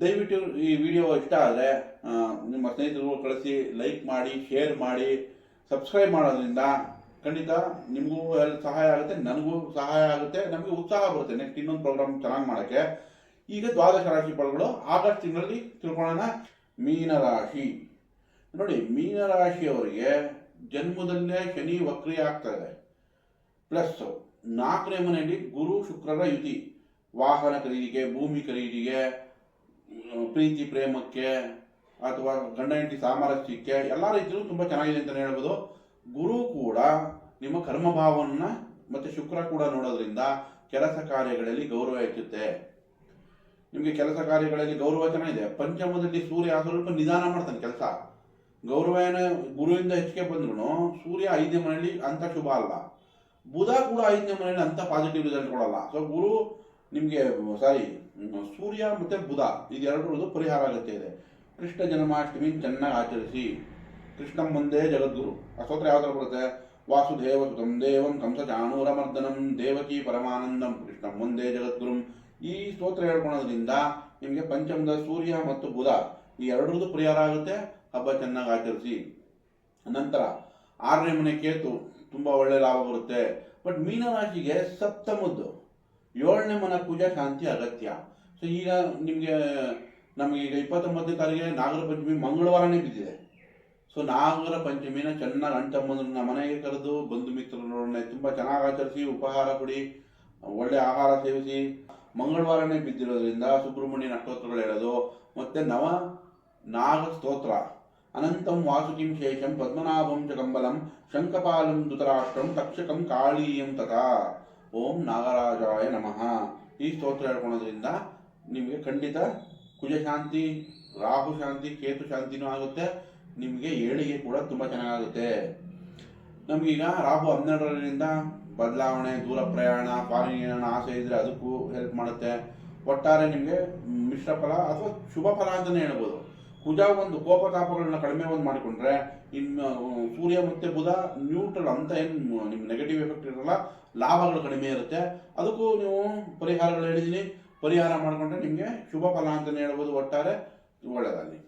ದಯವಿಟ್ಟು ಈ ವಿಡಿಯೋ ಇಷ್ಟ ಆದರೆ ನಿಮ್ಮ ಸ್ನೇಹಿತರು ಕಳಿಸಿ ಲೈಕ್ ಮಾಡಿ ಶೇರ್ ಮಾಡಿ ಸಬ್ಸ್ಕ್ರೈಬ್ ಮಾಡೋದ್ರಿಂದ ಖಂಡಿತ ನಿಮಗೂ ಸಹಾಯ ಆಗುತ್ತೆ, ನನಗೂ ಸಹಾಯ ಆಗುತ್ತೆ, ನಮಗೆ ಉತ್ಸಾಹ ಬರುತ್ತೆ ನೆಕ್ಸ್ಟ್ ಇನ್ನೊಂದು ಪ್ರೋಗ್ರಾಮ್ ಚೆನ್ನಾಗಿ ಮಾಡೋಕ್ಕೆ. ಈಗ ದ್ವಾದಶ ರಾಶಿ ಫಲಗಳು ಆಗಸ್ಟ್ ತಿಂಗಳಲ್ಲಿ ತಿಳ್ಕೊಳ್ಳೋಣ. ಮೀನರಾಶಿ ನೋಡಿ ಮೀನರಾಶಿಯವರಿಗೆ ಜನ್ಮದಲ್ಲೇ ಶನಿ ವಕ್ರಿ ಆಗ್ತಾ ಇದೆ. ಪ್ಲಸ್ ನಾಲ್ಕನೇ ಮನೆಯಲ್ಲಿ ಗುರು ಶುಕ್ರರ ಯುತಿ. ವಾಹನ ಖರೀದಿಗೆ, ಭೂಮಿ ಖರೀದಿಗೆ ಪ್ರೀತಿ, ಪ್ರೇಮಕ್ಕೆ ಅಥವಾ ಗಂಡ, ಹೆಂಡತಿ ಸಾಮರಸ್ಯಕ್ಕೆ ಎಲ್ಲ ರೀತಿಯಲ್ಲೂ ತುಂಬ ಚೆನ್ನಾಗಿದೆ ಅಂತಲೇ ಹೇಳ್ಬೋದು. ಗುರು ಕೂಡ ನಿಮ್ಮ ಕರ್ಮಭಾವವನ್ನು ಮತ್ತೆ ಶುಕ್ರ ಕೂಡ ನೋಡೋದ್ರಿಂದ ಕೆಲಸ ಕಾರ್ಯಗಳಲ್ಲಿ ಗೌರವ ಹೆಚ್ಚುತ್ತೆ. ನಿಮಗೆ ಕೆಲಸ ಕಾರ್ಯಗಳಲ್ಲಿ ಗೌರವ ಚೆನ್ನಾಗಿದೆ. ಪಂಚಮದಲ್ಲಿ ಸೂರ್ಯ ಸ್ವಲ್ಪ ನಿಧಾನ ಮಾಡ್ತಾನೆ ಕೆಲಸ. ಗೌರವ ಏನು ಗುರುವಿಂದ ಹೆಚ್ಚಿಗೆ ಬಂದ್ರು ಸೂರ್ಯ ಐದನೇ ಮನೆಯಲ್ಲಿ ಅಂತ ಶುಭ ಅಲ್ಲ. ಬುಧ ಕೂಡ ಐದನೇ ಮನೆಯಲ್ಲಿ ಅಂತ ಪಾಸಿಟಿವ್ ರಿಸಲ್ಟ್ ಕೊಡಲ್ಲ. ಸೊ ಗುರು ನಿಮಗೆ, ಸಾರಿ ಸೂರ್ಯ ಮತ್ತು ಬುಧ ಇದೆರಡರದ್ದು ಪರಿಹಾರ ಆಗುತ್ತೆ ಇದೆ. ಕೃಷ್ಣ ಜನ್ಮಾಷ್ಟಮಿ ಚೆನ್ನಾಗಿ ಆಚರಿಸಿ. ಕೃಷ್ಣ ಮುಂದೆ ಜಗದ್ಗುರು. ಆ ಸ್ತೋತ್ರ ಯಾವ ಥರ ಬರುತ್ತೆ? ವಾಸುದೇವ ಸುತಂ ದೇವಂ ಕಂಸ ಚಾಣೂರಮರ್ದನಂ ದೇವಕಿ ಪರಮಾನಂದಂ. ಕೃಷ್ಣ ಮುಂದೆ ಜಗದ್ಗುರುಂ. ಈ ಸ್ತೋತ್ರ ಹೇಳ್ಕೊಳೋದ್ರಿಂದ ನಿಮಗೆ ಪಂಚಮದ ಸೂರ್ಯ ಮತ್ತು ಬುಧ ಈ ಎರಡರದು ಪರಿಹಾರ ಆಗುತ್ತೆ. ಹಬ್ಬ ಚೆನ್ನಾಗಿ ಆಚರಿಸಿ. ನಂತರ ಆರನೇ ಮನೆ ಕೇತು, ತುಂಬ ಒಳ್ಳೆ ಲಾಭ ಬರುತ್ತೆ. ಬಟ್ ಮೀನರಾಶಿಗೆ ಸಪ್ತಮದ್ದು. ಏಳನೇ ಮನ ಪೂಜಾ ಶಾಂತಿ ಅಗತ್ಯ. ಸೊ ಈಗ ನಿಮಗೆ, ನಮಗೆ ಈಗ ಇಪ್ಪತ್ತೊಂಬತ್ತನೇ ತಾರೀಕಿಗೆ ನಾಗರ ಪಂಚಮಿ ಮಂಗಳವಾರನೇ ಬಿದ್ದಿದೆ. ಸೊ ನಾಗರ ಪಂಚಮಿನ ಚೆನ್ನಾಗಿ ಅಣ್ಣ ತಮ್ಮಂದ್ರನ್ನ ಮನೆಗೆ ಕರೆದು ಬಂಧು ಮಿತ್ರರೊಡನೆ ತುಂಬ ಚೆನ್ನಾಗಿ ಆಚರಿಸಿ, ಉಪಹಾರ ಕೊಡಿ, ಒಳ್ಳೆ ಆಹಾರ ಸೇವಿಸಿ, ಮಂಗಳವಾರನೇ ಬಿದ್ದಿರೋದ್ರಿಂದ ಸುಬ್ರಹ್ಮಣ್ಯ ನಕ್ಷತ್ರಗಳು ಹೇಳೋದು, ಮತ್ತೆ ನವ ನಾಗ ಸ್ತೋತ್ರ. ಅನಂತಂ ವಾಸುಕಿಂ ಶೇಷಂ ಪದ್ಮನಾಭಂ ಚ ಕಂಬಲಂ ಶಂಕಪಾಲಂ ಧೃತರಾಷ್ಟ್ರಂ ತಕ್ಷಕಂ ಕಾಳೀಯಂ ತಥಾ. ಓಂ ನಾಗರಾಜಾಯ ನಮಃ. ಈ ಸ್ತೋತ್ರ ಹೇಳ್ಕೊಳೋದ್ರಿಂದ ನಿಮಗೆ ಖಂಡಿತ ಕುಜಶಾಂತಿ, ರಾಹು ಶಾಂತಿ, ಕೇತು ಶಾಂತಿನೂ ಆಗುತ್ತೆ. ನಿಮಗೆ ಏಳಿಗೆ ಕೂಡ ತುಂಬ ಚೆನ್ನಾಗುತ್ತೆ ನಮಗೀಗ ರಾಹು ಹನ್ನೆರಡರಿಂದ ಬದಲಾವಣೆ, ದೂರ ಪ್ರಯಾಣ ಫಾರಿನ್ ಆಸೆ ಇದ್ದರೆ ಅದಕ್ಕೂ ಹೆಲ್ಪ್ ಮಾಡುತ್ತೆ. ಒಟ್ಟಾರೆ ನಿಮಗೆ ಮಿಶ್ರ ಫಲ ಅಥವಾ ಶುಭ ಫಲ ಅಂತಲೇ ಹೇಳ್ಬೋದು. ಕುಜ ಒಂದು ಕೋಪತಾಪಗಳನ್ನ ಕಡಿಮೆ ಒಂದು ಮಾಡಿಕೊಂಡ್ರೆ, ಇನ್ನು ಸೂರ್ಯ ಮತ್ತೆ ಬುಧ ನ್ಯೂಟ್ರಲ್ ಅಂತ ಏನು ನಿಮ್ಮ ನೆಗೆಟಿವ್ ಎಫೆಕ್ಟ್ ಇರಲ್ಲ, ಲಾಭಗಳು ಕಡಿಮೆ ಇರುತ್ತೆ. ಅದಕ್ಕೂ ನೀವು ಪರಿಹಾರಗಳು ಹೇಳಿದ್ದೀನಿ ಪರಿಹಾರ ಮಾಡಿಕೊಂಡ್ರೆ ನಿಮಗೆ ಶುಭ ಫಲ ಅಂತಲೇ ಹೇಳ್ಬೋದು ಒಟ್ಟಾರೆ ಒಳ್ಳೆಯದಾಗಲಿ